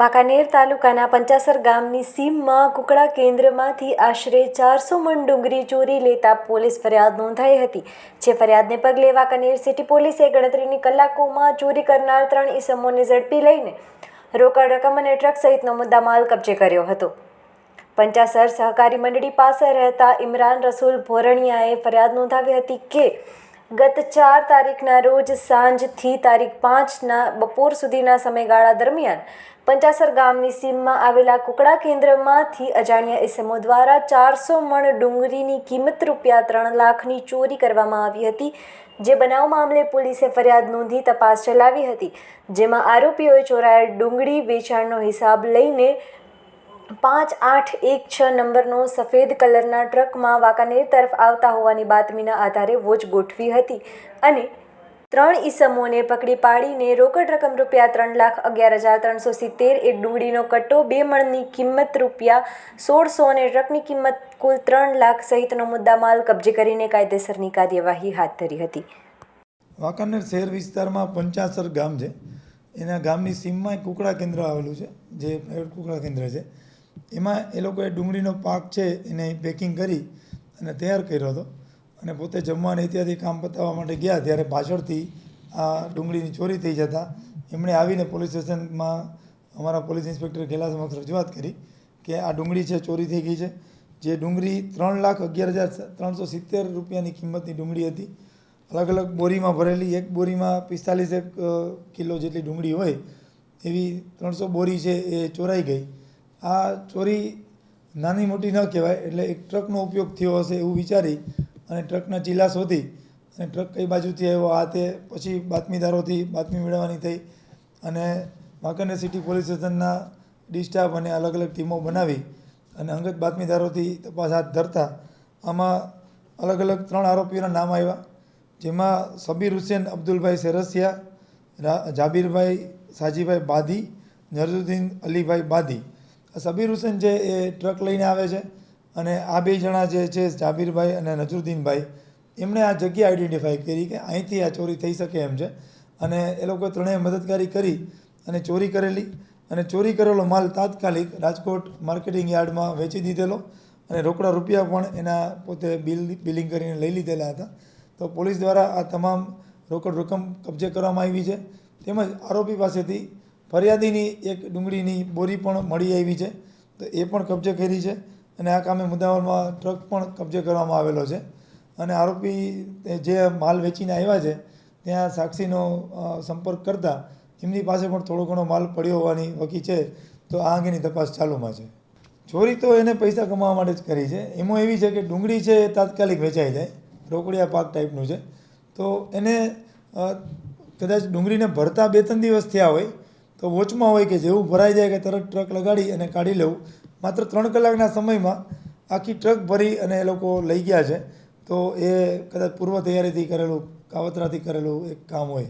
વાંકાનેર તાલુકાના પંચાસર ગામની સીમમાં કુકડા કેન્દ્રમાંથી આશરે ચારસો મણ ડુંગળી ચોરી લેતા પોલીસ ફરિયાદ નોંધાઈ હતી, જે ફરિયાદને પગલે વાંકાનેર સિટી પોલીસે ગણતરીની કલાકોમાં ચોરી કરનાર ત્રણ ઇસમોને ઝડપી લઈને રોકડ રકમ અને ટ્રક સહિતનો મુદ્દામાલ કબજે કર્યો હતો. પંચાસર સહકારી મંડળી પાસે રહેતા ઇમરાન રસૂલ ભોરણિયાએ ફરિયાદ નોંધાવી હતી કે ગત ચાર તારીખના રોજ સાંજથી તારીખ પાંચના બપોર સુધીના સમયગાળા દરમિયાન પંચાસર ગામની સીમમાં આવેલા કુકડા કેન્દ્રમાંથી અજાણ્યા ઇસમો દ્વારા ચારસો મણ ડુંગળીની કિંમત રૂપિયા ત્રણ લાખની ચોરી કરવામાં આવી હતી, જે બનાવ મામલે પોલીસે ફરિયાદ નોંધી તપાસ ચલાવી હતી, જેમાં આરોપીઓએ ચોરાયેલ ડુંગળી વેચાણનો હિસાબ લઈને પાંચ આઠ એક છ નંબરનો સફેદ કલરના ટ્રકમાં વાંકાનેર તરફ આવતા હોવાની બાતમીના આધારે વોચ ગોઠવી હતી અને ત્રણ ઈસમોને પકડી પાડીને રોકડ રકમ રૂપિયા ત્રણ લાખ અગિયાર હજાર ત્રણસો સિત્તેર, એક ડુંગળીનો કટ્ટો, બે મણની કિંમત રૂપિયા સોળસો અને ટ્રકની કિંમત કુલ ત્રણ લાખ સહિતનો મુદ્દામાલ કબજે કરીને કાયદેસરની કાર્યવાહી હાથ ધરી હતી. વાંકાનેર શહેર વિસ્તારમાં પંચાસર ગામ છે. એના ગામની સીમમાં કુકડા કેન્દ્ર આવેલું છે, જે કુકડા કેન્દ્ર છે. એમાં એ લોકોએ ડુંગળીનો પાક છે એને પેકિંગ કરી અને તૈયાર કર્યો હતો. અને પોતે જમવાને ઇત્યાદિ કામ પતાવવા માટે ગયા ત્યારે પાછળથી આ ડુંગળીની ચોરી થઈ જતાં એમણે આવીને પોલીસ સ્ટેશનમાં અમારા પોલીસ ઇન્સ્પેક્ટર ઘેલા સમક્ષ રજૂઆત કરી કે આ ડુંગળી છે, ચોરી થઈ ગઈ છે. જે ડુંગળી ત્રણ લાખ અગિયાર હજાર ત્રણસો સિત્તેર રૂપિયાની કિંમતની ડુંગળી હતી. અલગ અલગ બોરીમાં ભરેલી, એક બોરીમાં પિસ્તાલીસ એક કિલો જેટલી ડુંગળી હોય એવી ત્રણસો બોરી છે એ ચોરાઈ ગઈ. આ ચોરી નાની મોટી ન કહેવાય, એટલે એક ટ્રકનો ઉપયોગ થયો હશે એવું વિચારી અને ટ્રકના ચીલા શોધી અને ટ્રક કઈ બાજુથી આવ્યો, આ તે પછી બાતમીદારોથી બાતમી મેળવવાની થઈ અને વાંકાનેર સિટી પોલીસ સ્ટેશનના ડિસ્ટાફ અને અલગ અલગ ટીમો બનાવી અને અંગત બાતમીદારોથી તપાસ હાથ ધરતા. આમાં અલગ અલગ ત્રણ આરોપીઓના નામ આવ્યા, જેમાં સબીર હુસેન, અબ્દુલભાઈ સેરસિયા જાબીરભાઈ સાજીભાઈ બાદી નરજુદ્દીન અલીભાઈ આ સબીર હુસેન છે એ ટ્રક લઈને આવે છે અને આ બે જણા જે છે જાબીરભાઈ અને નજરુદ્દીનભાઈ, એમણે આ જગ્યા આઈડેન્ટિફાઈ કરી કે અહીંથી આ ચોરી થઈ શકે એમ છે. અને એ લોકો ત્રણેય મદદગારી કરી અને ચોરી કરેલી અને ચોરી કરેલો માલ તાત્કાલિક રાજકોટ માર્કેટિંગ યાર્ડમાં વેચી દીધેલો અને રોકડા રૂપિયા પણ એના પોતે બિલ, બિલિંગ કરીને લઈ લીધેલા હતા. તો પોલીસ દ્વારા આ તમામ રોકડ રકમ કબજે કરવામાં આવી છે. તેમજ આરોપી પાસેથી ફરિયાદીની એક ડુંગળીની બોરી પણ મળી આવી છે. તો એ પણ કબજે કરી છે અને આ કામે મુદ્દામાલમાં ટ્રક પણ કબજે કરવામાં આવેલો છે. અને આરોપી જે માલ વેચીને આવ્યા છે, ત્યાં સાક્ષીનો સંપર્ક કરતા એમની પાસે પણ થોડો ઘણો માલ પડ્યો હોવાની વકી છે. તો આ અંગેની તપાસ ચાલુમાં છે. ચોરી તો એને પૈસા કમાવા માટે જ કરી છે. એમાં એવી છે કે ડુંગળી છે એ તાત્કાલિક વેચાઈ જાય, રોકડિયા પાક ટાઈપનું છે. તો એને કદાચ ડુંગળીને ભરતા બે ત્રણ દિવસ થયા હોય તો વોચમાં હોય કે જેવું ભરાઈ જાય કે તરત ટ્રક લગાડી અને કાઢી લેવું. માત્ર ત્રણ કલાકના સમયમાં આખી ટ્રક ભરી અને એ લોકો લઈ ગયા છે. તો એ કદાચ પૂર્વ તૈયારીથી કરેલું, કાવતરાથી કરેલું એક કામ હોય.